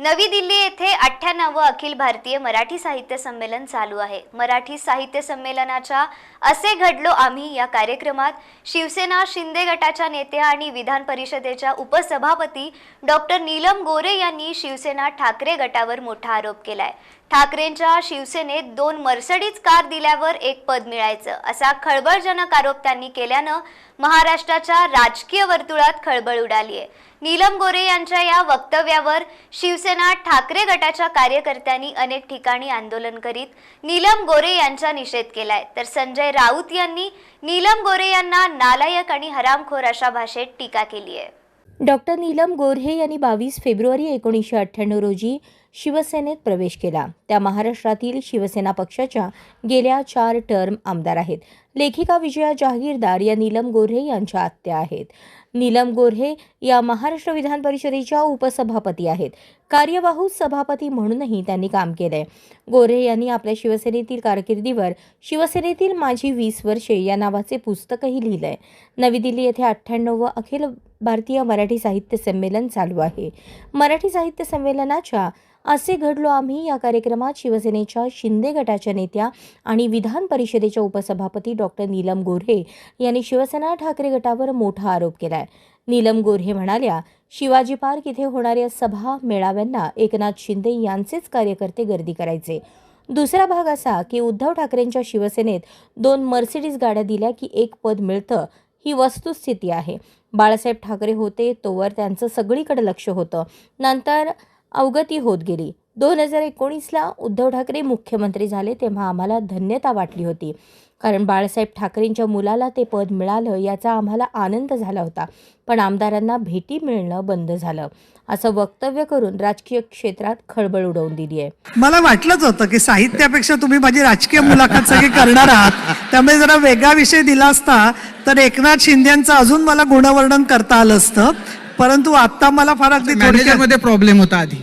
नवी दिल्ली येथे अठ्ठ्याण्णव अखिल भारतीय मराठी साहित्य संमेलन चालू आहे. मराठी साहित्य संमेलनाच्या असे घडलो आम्ही या कार्यक्रमात शिवसेना शिंदे गटाच्या नेत्या आणि विधान परिषदेच्या उपसभापती डॉक्टर नीलम गोरे यांनी शिवसेना ठाकरे गटावर मोठा आरोप केलाय. ठाकरेंच्या शिवसेनेत दोन मर्सडीज कार दिल्यावर एक पद मिळायचं असा खळबळजनक आरोप त्यांनी केल्यानं महाराष्ट्राच्या राजकीय वर्तुळात खळबळ उडाली आहे नीलम गोरे यांच्या या वक्तव्यावर शिवसेना ठाकरे गटाच्या कार्यकर्त्यांनी अनेक ठिकाणी आंदोलन करीत नीलम गोरे यांचा निषेध केलाय. तर संजय राऊत यांनी नीलम गोरे यांना नालायक आणि हरामखोर अशा भाषेत टीका केली आहे. डॉक्टर नीलम गोऱ्हे यांनी बावीस फेब्रुवारी एकोणीसशे अठ्ठ्याण्णव रोजी शिवसेनेत प्रवेश केला. त्या महाराष्ट्रातील शिवसेना पक्षाच्या गेल्या चार टर्म आमदार आहेत. लेखिका विजया जहागीरदार या नीलम गोऱ्हे यांच्या आत्या आहेत. नीलम गोऱ्हे या महाराष्ट्र विधान परिषदेच्या उपसभापती आहेत. कार्यवाहू सभापती म्हणूनही त्यांनी काम केलंय. गोऱ्हे यांनी आपल्या शिवसेनेतील कारकिर्दीवर शिवसेनेतील माझी वीस वर्षे या नावाचे पुस्तकही लिहिलंय. नवी दिल्ली येथे अठ्ठ्याण्णव अखिल भारतीय मराठी साहित्य संमेलन चालू आहे. मराठी साहित्य संमेलनाच्या असे घडलो आम्ही या कार्यक्रमात शिवसेनेच्या शिंदे गटाच्या नेत्या आणि विधान परिषदेच्या उपसभापती डॉक्टर नीलम गोऱ्हे यांनी शिवसेना ठाकरे गटावर मोठा आरोप केलाय. नीलम गोऱ्हे म्हणाल्या शिवाजी पार्क इथे होणाऱ्या सभा मेळाव्यांना एकनाथ शिंदे यांचेच कार्यकर्ते गर्दी करायचे. दुसरा भाग असा की उद्धव ठाकरेंच्या शिवसेनेत दोन मर्सिडीज गाड्या दिल्या की एक पद मिळतं ही वस्तुस्थिती आहे. बाळासाहेब ठाकरे होते तोवर त्यांचं सगळीकडे लक्ष होतं. नंतर अवगती होत गेली. दोन हजार एकोणीसला उद्धव ठाकरे मुख्यमंत्री झाले तेव्हा आम्हाला धन्यता वाटली होती. कारण बाळासाहेब ठाकरेंच्या मुलाला ते पद मिळालं याचा आम्हाला आनंद झाला होता. पण आमदारांना भेटी मिळणं बंद झालं. असं वक्तव्य करून राजकीय क्षेत्रात खळबळ उडवून दिली आहे. मला वाटलंच होतं की साहित्यापेक्षा तुम्ही माझी राजकीय मुलाखत सगळी करणार आहात. त्यामुळे जरा वेगळा विषय दिला असता तर एकनाथ शिंदेचं अजून मला गुणवर्णन करता आलं असतं. परंतु आता मला फार अगदी प्रॉब्लेम होता आधी.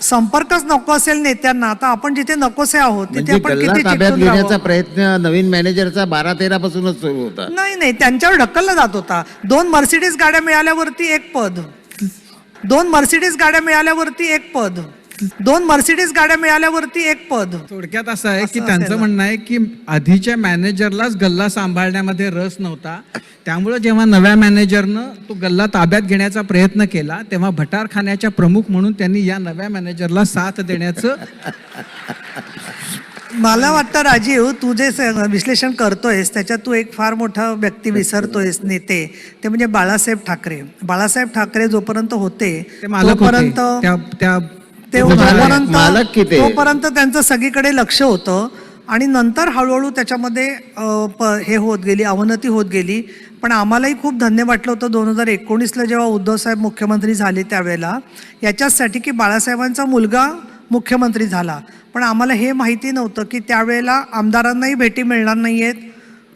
संपर्कच नको असेल नेत्यांना आता आपण जिथे नकोसे आहोत तिथे म्हणजे आपण गल्ला किती ताब्यात चिकटून घेण्याचा? प्रयत्न नवीन मॅनेजरचा बारा तेरा पासूनच सुरू होता. नाही नाही त्यांच्यावर ढकलला जात होता. दोन मर्सिडीज गाड्या मिळाल्यावरती एक पद. दोन मर्सिडीज गाड्या मिळाल्यावरती एक पद. दोन मर्सिडीज गाड्या मिळाल्यावरती एक पद. थोडक्यात असं आहे की त्यांचं. म्हणणं आहे की आधीच्या मॅनेजरलाच गल्ला सांभाळण्यामध्ये रस नव्हता. त्यामुळे जेव्हा नव्या मॅनेजरनं तो गल्ला ताब्यात घेण्याचा प्रयत्न केला तेव्हा भटारखान्याच्या प्रमुख म्हणून त्यांनी या नव्या मॅनेजरला साथ देण्याचं मला वाटतं राजीव तू जे विश्लेषण करतोयस त्याच्यात तू एक फार मोठा व्यक्ती विसरतोयस नेते. ते म्हणजे बाळासाहेब ठाकरे. बाळासाहेब ठाकरे जोपर्यंत होते तोपर्यंत त्या ते मालक- किती? तोपर्यंत त्यांचं सगळीकडे लक्ष होतं. आणि नंतर हळूहळू त्याच्यामध्ये हे होत गेली अवनती होत गेली. पण आम्हालाही खूप धन्य वाटलं होतं दोन हजार एकोणीसला जेव्हा उद्धवसाहेब मुख्यमंत्री झाले त्यावेळेला. याच्याचसाठी की बाळासाहेबांचा मुलगा मुख्यमंत्री झाला. पण आम्हाला हे माहिती नव्हतं की त्यावेळेला आमदारांनाही भेटी मिळणार नाही आहेत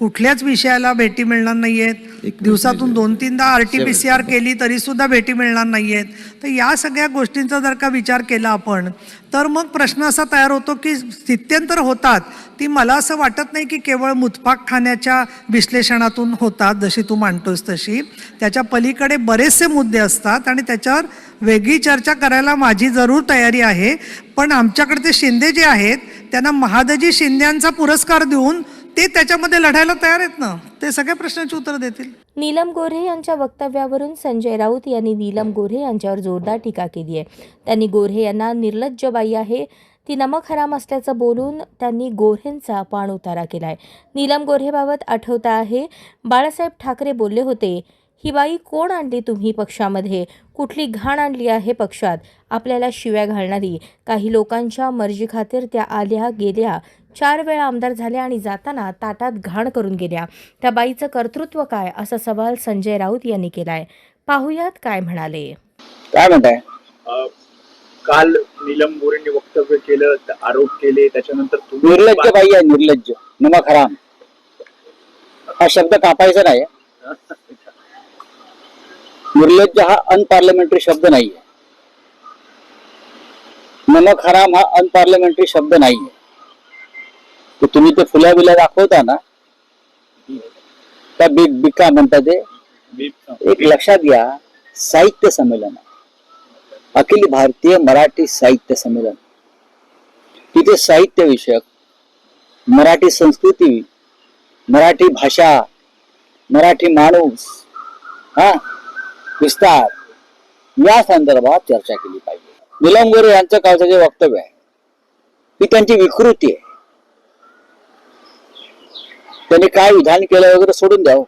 कुठल्याच विषयाला भेटी मिळणार नाही आहेत दिवसातून दोन तीनदा R T P C R केली तरी सुद्धा भेटी मिळणार नाही आहेत तर या सगळ्या गोष्टींचा जर का विचार केला आपण तर मग प्रश्न असा तयार होतो की स्थित्यंतर होतात. ती मला असं वाटत नाही की केवळ मुतपाक खाण्याच्या विश्लेषणातून होतात जशी तू मांडतोस तशी. त्याच्या पलीकडे बरेचसे मुद्दे असतात आणि त्याच्यावर वेगळी चर्चा करायला माझी जरूर तयारी आहे. पण आमच्याकडे ते शिंदे जे आहेत त्यांना महादजी शिंद्यांचा पुरस्कार देऊन ते त्याच्यामध्ये लढायला तयार आहेत ना? ते सगळ्या प्रश्नांची उत्तर देतील. नीलम गोऱ्हे यांच्या वक्तव्यावरून संजय राऊत यांनी नीलम गोऱ्हे यांच्यावर जोरदार टीका केली आहे. त्यांनी गोऱ्हे यांना निर्लज्ज बाई आहे. ती नमक हराम असल्याचं बोलून त्यांनी गोऱ्हेंचा पाण उतारा आहे नीलम गोऱ्हेबाबत आठवतं आहे. बाळासाहेब ठाकरे बोलले होते ही बाई कोण आणली तुम्ही पक्षामध्ये? कुठली घाण आणली आहे पक्षात? आपल्याला शिव्या घालणारी. काही लोकांच्या मर्जीखातीर त्या आल्या गेल्या. चार वेळा आमदार झाल्या आणि जाताना ताटात घाण करून गेल्या. त्या बाईचं कर्तृत्व काय? असा सवाल संजय राऊत यांनी केलाय. पाहुयात काय म्हणाले. काय म्हणताय? काल नीलम गोरेंनी वक्तव्य केलं आरोप केले त्याच्यानंतर निर्लज्ज बाई आहे निर्लज्ज. नमक हराम हा शब्द कापायचा नाही. निर्लज्ज हा अनपार्लमेंटरी शब्द नाहीये. नमक हराम हा अनपार्लमेंटरी शब्द नाहीये. तर तुम्ही ते फुल्या बिल्या दाखवता ना? त्या बिग बिग का म्हणता ते? एक लक्षात घ्या साहित्य संमेलन. अखिल भारतीय मराठी साहित्य संमेलन. तिथे साहित्य विषयक मराठी संस्कृती मराठी भाषा मराठी माणूस हा विस्तार या संदर्भात चर्चा केली पाहिजे. निलम गोरे यांचं जे वक्तव्य आहे ही त्यांची विकृती आहे. त्यांनी काय विधान केलं वगैरे सोडून द्यावं.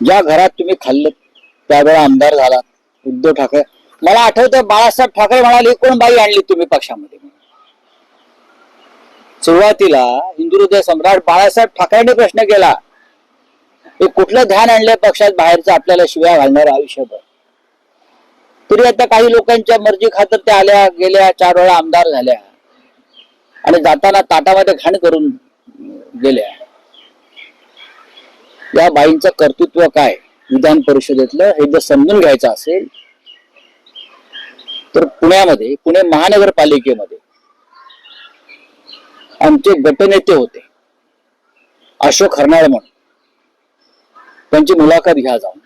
ज्या घरात तुम्ही खाल्लं त्यावेळेला आमदार झाला उद्धव ठाकरे. मला आठवतं बाळासाहेब ठाकरे म्हणाले कोण बाई आणली तुम्ही पक्षामध्ये? सुरुवातीला हिंदू हृदय सम्राट बाळासाहेब ठाकरेने प्रश्न केला हे कुठलं ध्यान आणलंय पक्षात बाहेरचं आपल्याला शिव्या घालणार आयुष्यभर? तरी आता काही लोकांच्या मर्जी खातर त्या आल्या गेल्या चार वेळा आमदार झाल्या. आणि जाताना ताटामध्ये घाण करून गेल्या या बाईंचं कर्तृत्व काय? विधान परिषदेतलं हे जर समजून घ्यायचं असेल तर पुण्यामध्ये पुणे महानगरपालिकेमध्ये आमचे गटनेते होते. अशोक हरनाळ म्हणून. त्यांची मुलाखत घ्या जाऊन.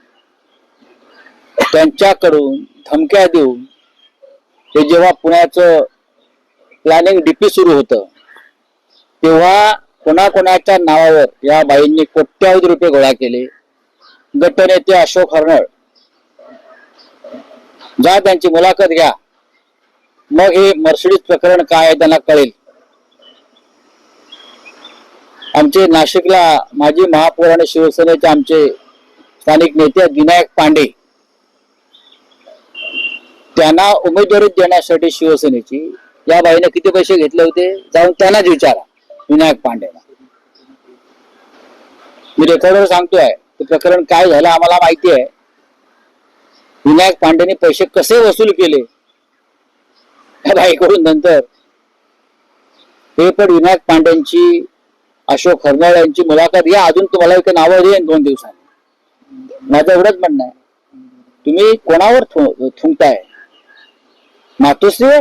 त्यांच्याकडून धमक्या देऊन हे जेव्हा पुण्याचं प्लॅनिंग डीपी सुरू होतं तेव्हा कोणाकोणाच्या नावावर या बाईंनी कोट्यावधी रुपये गोळा केले. गटनेते अशोक हरनळ. जा त्यांची मुलाखत घ्या. मग हे मर्सिडीज प्रकरण काय त्यांना कळेल. आमचे नाशिकला माजी महापौर आणि शिवसेनेचे आमचे स्थानिक नेते विनायक पांडे. त्यांना उमेदवारी देण्यासाठी शिवसेनेची. या बाईने किती पैसे घेतले होते? जाऊन त्यांनाच विचारा. विनायक पांडेला मी रेकॉर्डवर सांगतोय ते प्रकरण काय झालं आम्हाला माहिती आहे विनायक पांडेने पैसे कसे वसूल केले? बाईकडून नंतर. हे पण विनायक पांड्यांची अशोक हरनाळ यांची मुलाखत. या अजून तुम्हाला एक नावं देईन दोन दिवसांनी. माझं एवढंच म्हणणं आहे. तुम्ही कोणावर थुंकताय? मातोश्रीवर?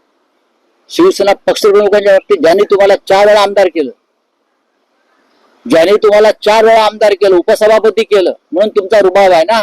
शिवसेना पक्षप्रमुखांच्या बाबतीत ज्यांनी तुम्हाला चार वेळा आमदार केलं ज्यांनी तुम्हाला चार वेळा आमदार केलं उपसभापती केलं म्हणून तुमचा रुबाब आहे ना.